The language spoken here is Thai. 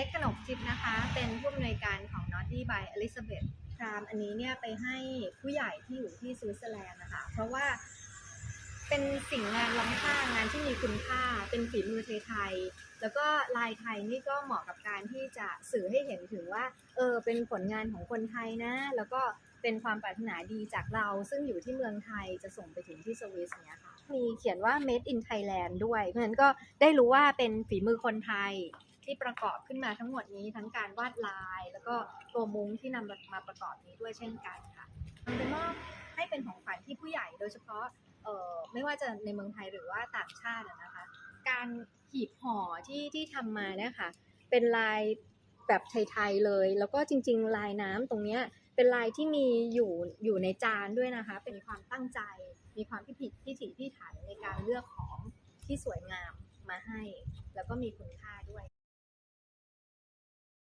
ล็กขนมจิบนะคะ เป็นผู้อำนวยการของ Naughty by Elizabeth พรามอันนี้เนี่ยไปให้ผู้ใหญ่ที่อยู่ที่สวิตเซอร์แลนด์นะคะ เพราะว่าเป็นสิ่งงานล้ำค่างานที่มีคุณค่า เป็นฝีมือไทยๆแล้วก็ลายไทยนี่ก็เหมาะกับการที่จะสื่อให้เห็นถึงว่า เออ เป็นผลงานของคนไทยนะ แล้วก็เป็นความปรารถนาดีจากเรา ซึ่งอยู่ที่เมืองไทยจะส่งไปถึงที่สวิสเนี่ยค่ะ มีเขียนว่า made in Thailand ด้วย เพราะฉะนั้นก็ได้รู้ว่าเป็นฝีมือคนไทย ที่ประกอบขึ้นมาทั้งหมดนี้ทั้งการวาดลาย แล้วก็ตัวมุ้งที่นำมาประกอบนี้ด้วยเช่นกันค่ะมันเป็นมอบให้เป็นของขวัญที่ผู้ใหญ่โดยเฉพาะเออไม่ว่าจะในเมืองไทยหรือว่าต่างชาตินะคะ การหีบห่อที่ที่ทำมาเนี่ยค่ะเป็นลายแบบไทยๆเลย แล้วก็จริง ๆ ลายน้ำตรงเนี้ยเป็นลายที่มีอยู่อยู่ในจานด้วยนะคะ เป็นความตั้งใจ มีความพิถีพิถีพิถันในการเลือกของที่สวยงามมาให้ แล้วก็มีคุณค่าด้วย